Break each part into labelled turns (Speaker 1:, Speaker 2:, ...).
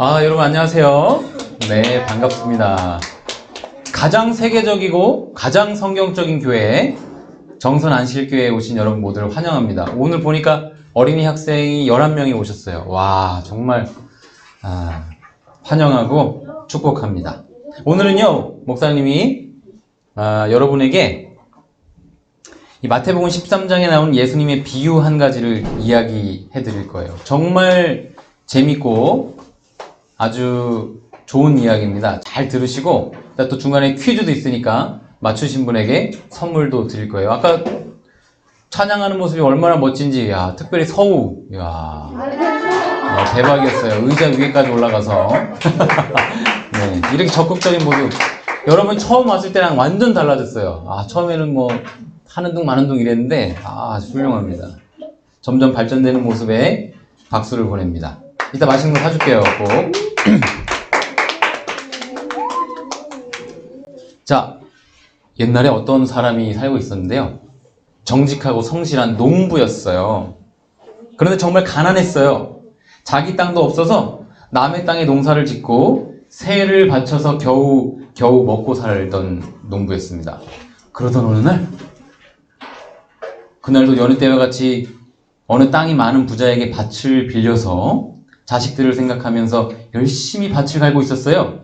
Speaker 1: 아, 여러분 안녕하세요. 네, 반갑습니다. 가장 세계적이고 가장 성경적인 교회 정선 안실교회에 오신 여러분 모두를 환영합니다. 오늘 보니까 어린이 학생이 11명이 오셨어요. 와, 정말 아, 환영하고 축복합니다. 오늘은요, 목사님이 아, 여러분에게 이 마태복음 13장에 나온 예수님의 비유 한 가지를 이야기해 드릴 거예요. 정말 재밌고 아주 좋은 이야기입니다. 잘 들으시고 또 중간에 퀴즈도 있으니까 맞추신 분에게 선물도 드릴 거예요. 아까 찬양하는 모습이 얼마나 멋진지 야, 특별히 서우 야, 야, 대박이었어요. 의자 위에까지 올라가서 네, 이렇게 적극적인 모습 여러분 처음 왔을 때랑 완전 달라졌어요. 아 처음에는 뭐 하는 둥 마는 둥 이랬는데 아 훌륭합니다. 점점 발전되는 모습에 박수를 보냅니다. 이따 맛있는 거 사줄게요. 꼭. 자, 옛날에 어떤 사람이 살고 있었는데요. 정직하고 성실한 농부였어요. 그런데 정말 가난했어요. 자기 땅도 없어서 남의 땅에 농사를 짓고 새를 바쳐서 겨우 겨우 먹고 살던 농부였습니다. 그러던 어느 날 그날도 여느 때와 같이 어느 땅이 많은 부자에게 밭을 빌려서 자식들을 생각하면서 열심히 밭을 갈고 있었어요.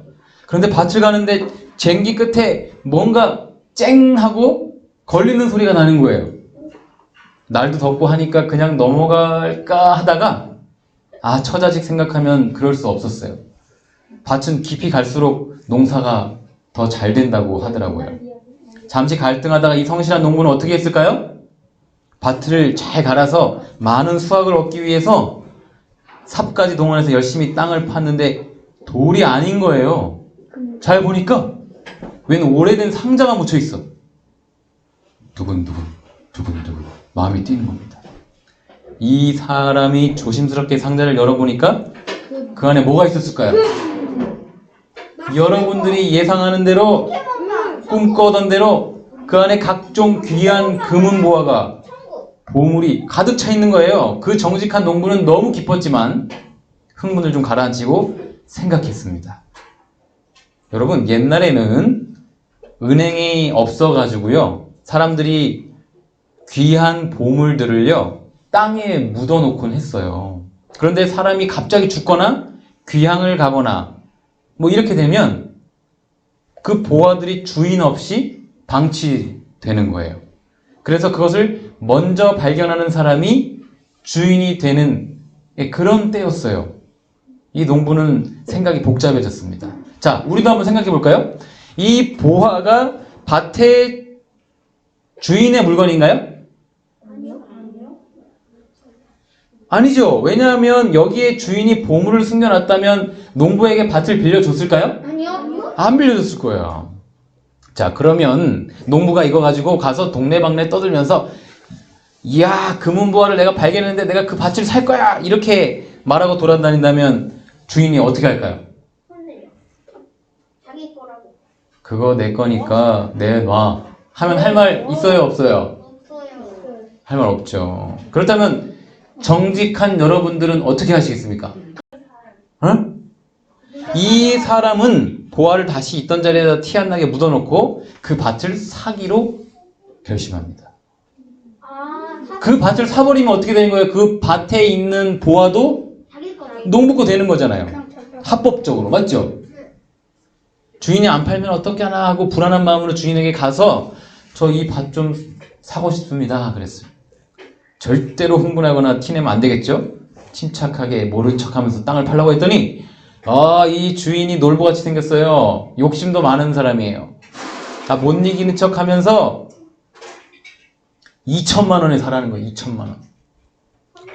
Speaker 1: 그런데 밭을 가는데 쟁기 끝에 뭔가 쨍 하고 걸리는 소리가 나는 거예요. 날도 덥고 하니까 그냥 넘어갈까 하다가 아 처자식 생각하면 그럴 수 없었어요. 밭은 깊이 갈수록 농사가 더 잘 된다고 하더라고요. 잠시 갈등하다가 이 성실한 농부는 어떻게 했을까요? 밭을 잘 갈아서 많은 수확을 얻기 위해서 삽까지 동원해서 열심히 땅을 팠는데 돌이 아닌 거예요. 잘 보니까 웬 오래된 상자가 묻혀 있어. 두근두근, 두근두근. 마음이 뛰는 겁니다. 이 사람이 조심스럽게 상자를 열어보니까 그 안에 뭐가 있었을까요? 여러분들이 예상하는 대로 꿈꿔던 대로 그 안에 각종 귀한 금은 보화가 보물이 가득 차 있는 거예요. 그 정직한 농부는 너무 기뻤지만 흥분을 좀 가라앉히고 생각했습니다. 여러분 옛날에는 은행이 없어가지고요 사람들이 귀한 보물들을요 땅에 묻어놓곤 했어요. 그런데 사람이 갑자기 죽거나 귀향을 가거나 뭐 이렇게 되면 그 보화들이 주인 없이 방치되는 거예요. 그래서 그것을 먼저 발견하는 사람이 주인이 되는 그런 때였어요. 이 농부는 생각이 복잡해졌습니다. 자, 우리도 한번 생각해 볼까요? 이 보화가 밭의 주인의 물건인가요? 아니죠. 왜냐하면 여기에 주인이 보물을 숨겨놨다면 농부에게 밭을 빌려줬을까요?
Speaker 2: 아니요.
Speaker 1: 안 빌려줬을 거예요. 자, 그러면 농부가 이거 가지고 가서 동네방네 떠들면서 이야, 금은보화를 내가 발견했는데 내가 그 밭을 살 거야! 이렇게 말하고 돌아다닌다면 주인이 어떻게 할까요?
Speaker 2: 혼내요. 자기 거라고.
Speaker 1: 그거 내 거니까 내놔. 하면 할 말 있어요, 없어요?
Speaker 2: 없어요.
Speaker 1: 할 말 없죠. 그렇다면 정직한 여러분들은 어떻게 하시겠습니까? 어? 이 사람은 보화를 다시 있던 자리에다 티 안 나게 묻어놓고 그 밭을 사기로 결심합니다. 그 밭을 사버리면 어떻게 되는 거예요? 그 밭에 있는 보화도
Speaker 2: 자기 거라고.
Speaker 1: 농부 거 되는 거잖아요.
Speaker 2: 그냥 저-
Speaker 1: 합법적으로 맞죠? 주인이 안 팔면 어떻게 하나 하고 불안한 마음으로 주인에게 가서 저 이 밭 좀 사고 싶습니다. 그랬어요. 절대로 흥분하거나 티내면 안 되겠죠? 침착하게 모른 척하면서 땅을 팔라고 했더니 아, 이 주인이 놀보같이 생겼어요. 욕심도 많은 사람이에요. 다못 이기는 척하면서 2천만 원에 사라는 거예요. 2천만 원.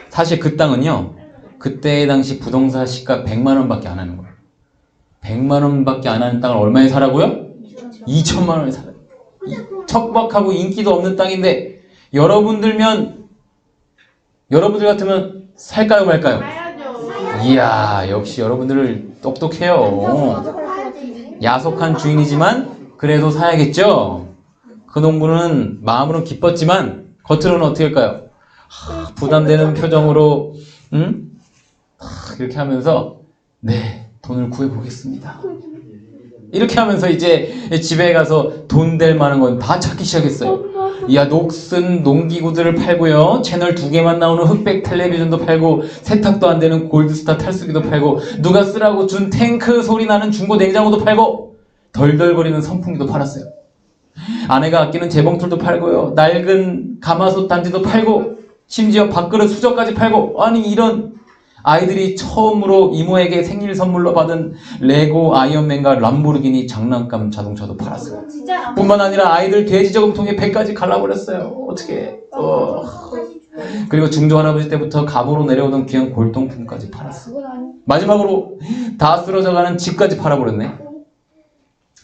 Speaker 1: 사실 그 땅은요. 그때 당시 부동산 시가 100만 원밖에 안 하는 거예요. 100만 원밖에 안 하는 땅을 얼마에 사라고요? 2천만 원에 사라요. 이- 척박하고 인기도 없는 땅인데 여러분들면 여러분들 같으면 살까요 말까요? 이야 역시 여러분들을 똑똑해요. 야속한 주인이지만 그래도 사야겠죠. 그 농부는 마음으로는 기뻤지만 겉으로는 어떻게 할까요? 하, 부담되는 표정으로 응? 하, 이렇게 하면서 네 돈을 구해보겠습니다. 이렇게 하면서 이제 집에 가서 돈 될 만한 건 다 찾기 시작했어요. 야, 녹슨 농기구들을 팔고요. 채널 두 개만 나오는 흑백 텔레비전도 팔고, 세탁도 안 되는 골드스타 탈수기도 팔고, 누가 쓰라고 준 탱크 소리 나는 중고 냉장고도 팔고, 덜덜거리는 선풍기도 팔았어요. 아내가 아끼는 재봉틀도 팔고요. 낡은 가마솥 단지도 팔고, 심지어 밥그릇 수저까지 팔고, 아니, 이런 아이들이 처음으로 이모에게 생일 선물로 받은 레고 아이언맨과 람보르기니 장난감 자동차도 팔았어요. 뿐만 아니라 아이들 돼지 저금 통에 배까지 갈라버렸어요. 어떻게? 어. 그리고 중조 할아버지 때부터 감으로 내려오던 귀한 골동품까지 팔았어.
Speaker 2: 그건 아니.
Speaker 1: 마지막으로 다 쓰러져가는 집까지 팔아버렸네.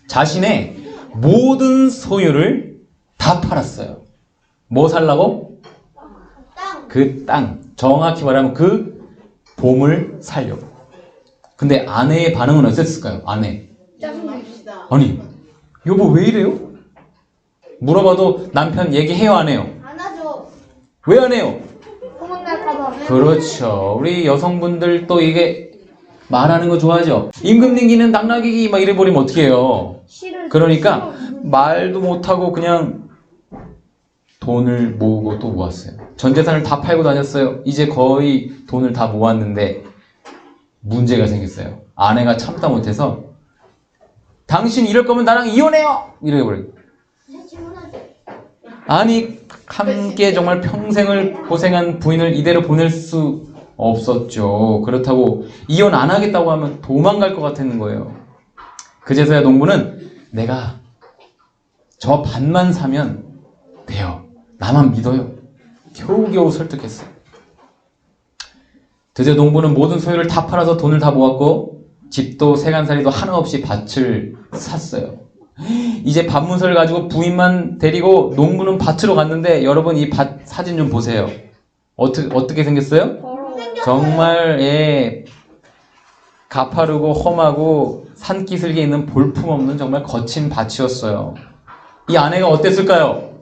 Speaker 1: 자신의 모든 소유를 다 팔았어요. 뭐 살라고?
Speaker 2: 땅.
Speaker 1: 그 땅. 정확히 말하면 그 봄을 살려고. 근데 아내의 반응은 어땠을까요? 아내.
Speaker 2: 짜증납시다.
Speaker 1: 아니, 여보 왜 이래요? 물어봐도 남편 얘기해요, 안 해요?
Speaker 2: 안 하죠.
Speaker 1: 왜 안 해요? 그렇죠. 우리 여성분들 또 이게 말하는 거 좋아하죠? 임금님기는 당나귀기 막 이래버리면 어떻게 해요? 그러니까 말도 못하고 그냥 돈을 모으고 또 모았어요. 전 재산을 다 팔고 다녔어요. 이제 거의 돈을 다 모았는데 문제가 생겼어요. 아내가 참다 못해서 당신 이럴 거면 나랑 이혼해요! 이래버려요.
Speaker 2: 네.
Speaker 1: 아니 함께 정말 평생을 고생한 부인을 이대로 보낼 수 없었죠. 그렇다고 이혼 안 하겠다고 하면 도망갈 것 같았는 거예요. 그제서야 농부는 내가 저 반만 사면 돼요. 나만 믿어요. 겨우겨우 설득했어요. 드디어 농부는 모든 소유를 다 팔아서 돈을 다 모았고 집도 세간살이도 하나 없이 밭을 샀어요. 이제 밭문서를 가지고 부인만 데리고 농부는 밭으로 갔는데 여러분 이 밭 사진 좀 보세요. 어떻게 어떻게 생겼어요? 정말 예 가파르고 험하고 산기슭에 있는 볼품없는 정말 거친 밭이었어요. 이 아내가 어땠을까요?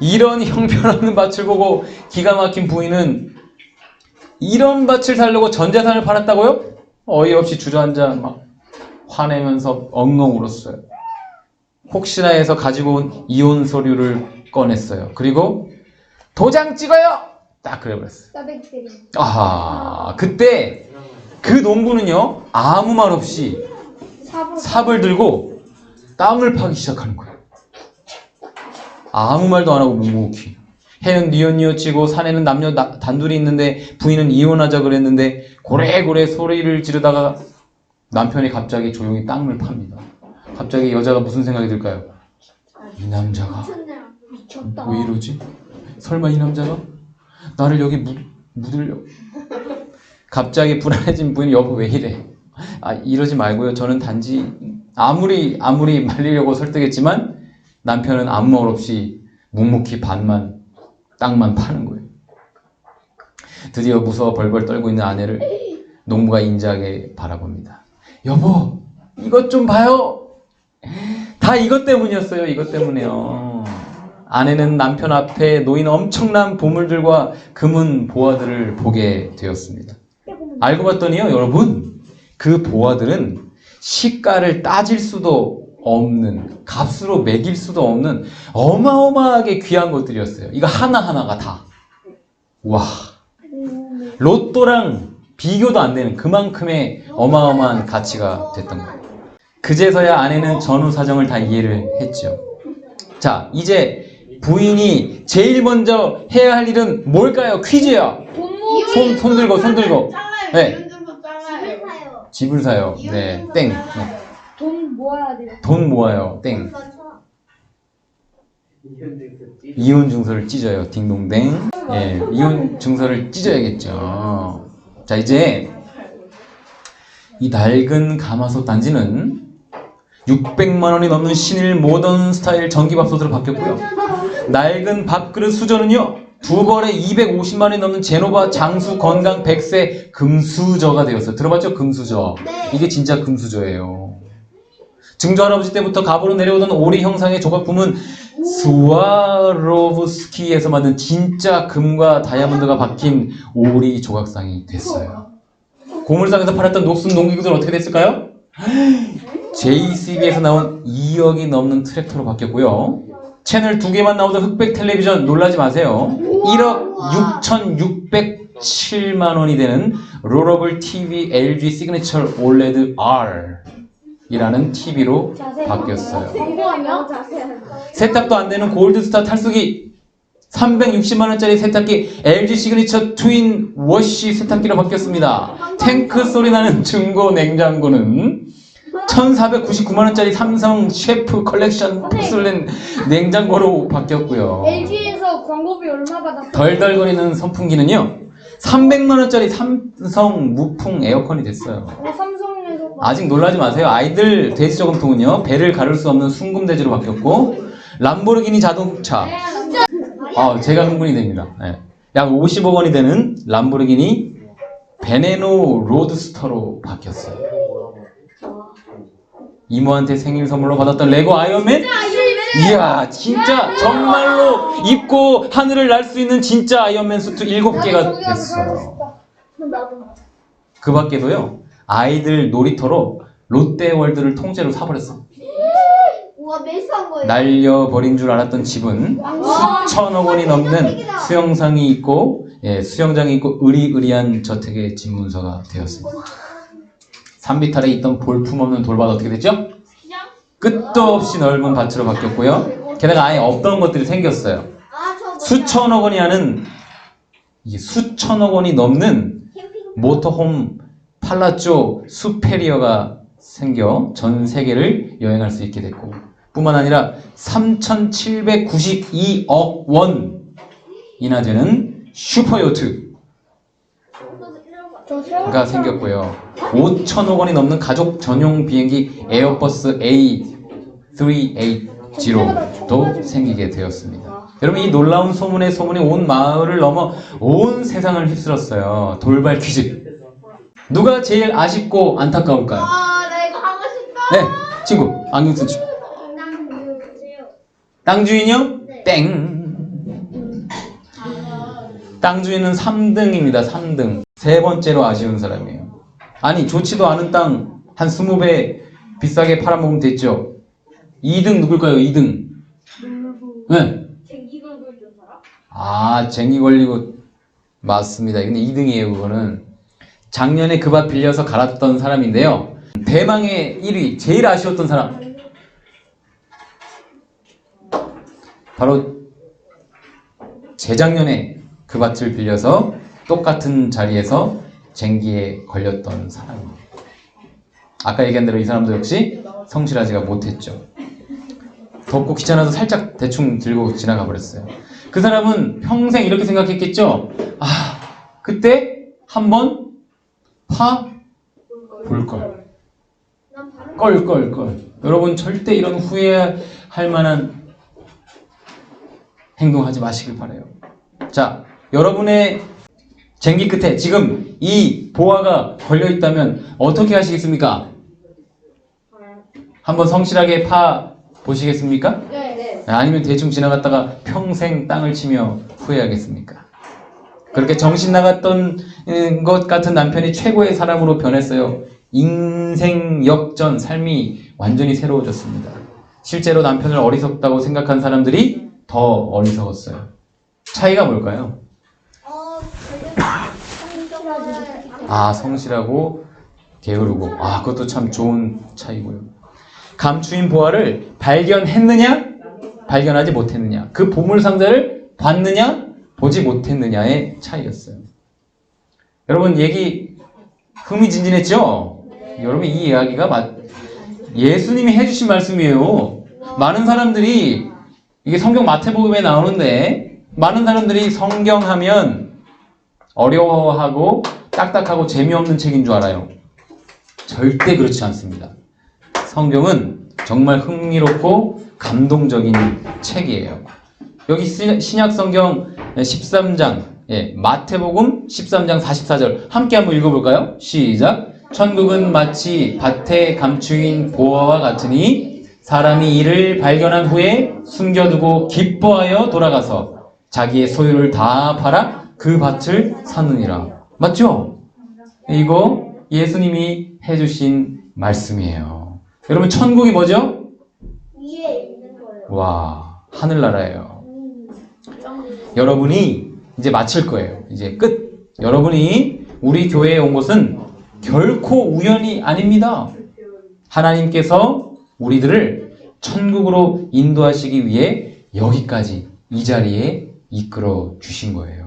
Speaker 1: 이런 형편없는 밭을 보고 기가 막힌 부인은 이런 밭을 살려고 전 재산을 팔았다고요? 어이없이 주저앉아 막 화내면서 엉엉 울었어요. 혹시나 해서 가지고 온 이혼 서류를 꺼냈어요. 그리고 도장 찍어요! 딱
Speaker 2: 때리.
Speaker 1: 아하, 그때 그 농부는요, 아무 말 없이
Speaker 2: 삽으로.
Speaker 1: 삽을 들고 땅을 파기 시작하는 거예요. 아무 말도 안 하고 묵묵히. 해는 뉘엿뉘엿치고 산에는 남녀 나- 단둘이 있는데 부인은 이혼하자 그랬는데 고래고래 소리를 지르다가 남편이 갑자기 조용히 땅을 팝니다. 갑자기 여자가 무슨 생각이 들까요? 이 남자가
Speaker 2: 미쳤네. 미쳤다.
Speaker 1: 왜 이러지? 설마 이 남자가 나를 여기 묻, 묻으려? 갑자기 불안해진 부인이 여보 왜 이래? 아 이러지 말고요. 저는 단지 아무리 아무리 말리려고 설득했지만 남편은 아무 말 없이 묵묵히 반만 땅만 파는 거예요. 드디어 무서워 벌벌 떨고 있는 아내를 농부가 인자하게 바라봅니다. 여보 이것 좀 봐요. 다 이것 때문이었어요. 이것 때문에요. 아내는 남편 앞에 놓인 엄청난 보물들과 금은 보화들을 보게 되었습니다. 알고 봤더니요, 여러분, 그 보화들은 시가를 따질 수도 없는, 값으로 매길 수도 없는 어마어마하게 귀한 것들이었어요. 이거 하나하나가 다. 와. 로또랑 비교도 안 되는 그만큼의 어마어마한 가치가 됐던 거예요. 그제서야 아내는 전후 사정을 다 이해를 했죠. 자, 이제 부인이 제일 먼저 해야 할 일은 뭘까요? 퀴즈야. 손, 손 들고, 손 들고.
Speaker 3: 잘라요.
Speaker 1: 네.
Speaker 3: 잘라요.
Speaker 2: 집을 사요.
Speaker 1: 집을 사요.
Speaker 3: 이런
Speaker 1: 네, 땡.
Speaker 3: 잘라요.
Speaker 1: 네.
Speaker 2: 돈 모아야 돼요.
Speaker 1: 돈 모아요. 땡. 이혼 증서를 찢어요. 딩동댕. 예, 이혼 증서를 찢어야겠죠. 자, 이제 이 낡은 가마솥 단지는 600만 원이 넘는 신일 모던 스타일 전기밥솥으로 바뀌었고요. 낡은 밥그릇 수저는요. 두 벌에 250만 원이 넘는 제노바 장수 건강 백세 금수저가 되었어요. 들어봤죠? 금수저.
Speaker 2: 네.
Speaker 1: 이게 진짜 금수저예요. 증조 할아버지 때부터 갑으로 내려오던 오리 형상의 조각품은 스와로브스키에서 만든 진짜 금과 다이아몬드가 박힌 오리 조각상이 됐어요. 고물상에서 팔았던 녹슨 농기구들 어떻게 됐을까요? JCB에서 나온 2억이 넘는 트랙터로 바뀌었고요. 채널 두 개만 나오던 흑백 텔레비전 놀라지 마세요. 1억 6,607만 원이 되는 롤러블 TV LG 시그니처 OLED R 이라는 TV로 바뀌었어요.
Speaker 2: 성공하면.
Speaker 1: 세탁도 안 되는 골드스타 탈수기 360만 원짜리 세탁기 LG 시그니처 트윈 워시 세탁기로 바뀌었습니다. 탱크 소리 나는 중고 냉장고는 1,499만 원짜리 삼성 셰프 컬렉션 포슬렌 냉장고로 바뀌었고요.
Speaker 2: LG에서 광고비 얼마 받았어?
Speaker 1: 덜덜거리는 선풍기는요. 300만 원짜리 삼성 무풍 에어컨이 됐어요.
Speaker 2: 어, 삼성에서
Speaker 1: 아직 놀라지 마세요. 아이들 돼지 저금통은요. 배를 가를 수 없는 순금돼지로 바뀌었고 람보르기니 자동차 아, 제가 흥분이 됩니다. 예. 약 50억 원이 되는 람보르기니 베네노 로드스터로 바뀌었어요. 이모한테 생일 선물로 받았던 레고 아이언맨? 이야, 진짜 정말로 입고 하늘을 날 수 있는 진짜 아이언맨 수트 7개가 됐어요. 그 밖에도요, 아이들 놀이터로 롯데월드를 통째로 사버렸어.
Speaker 2: 우와 매수한 거예요.
Speaker 1: 날려버린 줄 알았던 집은 수천억 원이 넘는 수영장이 있고 예, 수영장이 있고 의리의리한 저택의 집 문서가 되었습니다. 산비탈에 있던 볼품없는 돌밭 어떻게 됐죠? 끝도 없이 넓은 밭으로 바뀌었고요. 게다가 아예 없던 것들이 생겼어요.
Speaker 2: 아저
Speaker 1: 수천억 원이 하는 이게 수천억 원이 넘는 모터홈 팔라쪼 수페리어가 생겨 전 세계를 여행할 수 있게 됐고 뿐만 아니라 3,792억 원이나 되는 슈퍼요트 가 생겼고요. 5천억 원이 넘는 가족 전용 비행기 에어버스 A380도 생기게 되었습니다. 여러분 이 놀라운 소문의 소문이 온 마을을 넘어 온 세상을 휩쓸었어요. 돌발 퀴즈. 누가 제일 아쉽고 안타까울까요?
Speaker 2: 아, 나 이거 하고 싶다.
Speaker 1: 네, 친구 안경 쓴 친구. 땅 주인이요? 땡. 땅 주인은 3등입니다. 3등. 세 번째로 아쉬운 사람이에요. 아니 좋지도 않은 땅 한 20배 비싸게 팔아먹으면 됐죠. 2등 누굴까요? 2등. 네. 아, 쟁이 걸리고 맞습니다. 근데 2등이에요, 그거는. 작년에 그 밭 빌려서 갈았던 사람인데요. 대망의 1위, 제일 아쉬웠던 사람. 바로 재작년에 그 밭을 빌려서 똑같은 자리에서 쟁기에 걸렸던 사람입니다. 아까 얘기한 대로 이 사람도 역시 성실하지가 못했죠. 덥고 귀찮아서 살짝 대충 들고 지나가 버렸어요. 그 사람은 평생 이렇게 생각했겠죠? 아, 그때 한번 파 볼걸. 껄껄껄. 여러분 절대 이런 후회할 만한 행동하지 마시길 바래요. 자, 여러분의 쟁기 끝에 지금 이 보화가 걸려 있다면 어떻게 하시겠습니까? 한번 성실하게 파 보시겠습니까?
Speaker 2: 네, 네.
Speaker 1: 아니면 대충 지나갔다가 평생 땅을 치며 후회하겠습니까? 그렇게 정신 나갔던 음, 것 같은 남편이 최고의 사람으로 변했어요. 인생 역전, 삶이 완전히 새로워졌습니다. 실제로 남편을 어리석다고 생각한 사람들이 더 어리석었어요. 차이가 뭘까요?
Speaker 2: 어, 되게 성적을
Speaker 1: 아, 성실하고 게으르고. 아, 그것도 참 좋은 차이고요. 감추인 보화를 발견했느냐? 발견하지 못했느냐? 그 보물 상자를 봤느냐? 보지 못했느냐의 차이였어요. 여러분, 얘기 흥미진진했죠? 여러분, 이 이야기가 맞- 예수님이 해주신 말씀이에요. 많은 사람들이 이게 성경 마태복음에 나오는데 많은 사람들이 성경 하면 어려워하고 딱딱하고 재미없는 책인 줄 알아요. 절대 그렇지 않습니다. 성경은 정말 흥미롭고 감동적인 책이에요. 여기 시- 신약 성경 13장, 예, 마태복음 13장 44절 함께 한번 읽어볼까요? 시작. 천국은 마치 밭에 감추인 보화와 같으니 사람이 이를 발견한 후에 숨겨두고 기뻐하여 돌아가서 자기의 소유를 다 팔아 그 밭을 사느니라. 맞죠? 이거 예수님이 해주신 말씀이에요. 여러분, 천국이 뭐죠?
Speaker 2: 위에 있는 거예요.
Speaker 1: 와, 하늘나라예요.
Speaker 2: 음.
Speaker 1: 여러분이 이제 마칠 거예요. 이제 끝. 여러분이 우리 교회에 온 것은 결코 우연이 아닙니다. 하나님께서 우리들을 천국으로 인도하시기 위해 여기까지 이 자리에 이끌어 주신 거예요.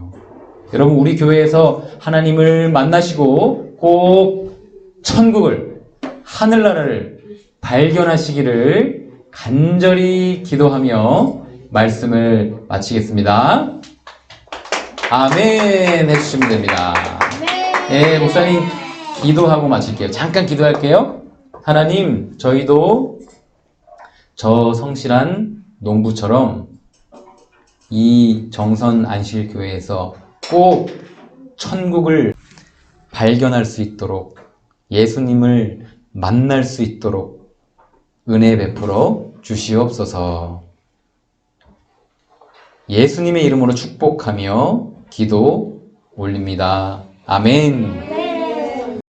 Speaker 1: 여러분, 우리 교회에서 하나님을 만나시고 꼭 천국을, 하늘나라를 발견하시기를 간절히 기도하며 말씀을 마치겠습니다. 아멘 해주시면 됩니다.
Speaker 2: 네.
Speaker 1: 예, 목사님 기도하고 마칠게요. 잠깐 기도할게요. 하나님, 저희도 저 성실한 농부처럼 이 정선 안실교회에서 꼭 천국을 발견할 수 있도록 예수님을 만날 수 있도록 은혜 베풀어 주시옵소서. 예수님의 이름으로 축복하며 기도 올립니다. 아멘.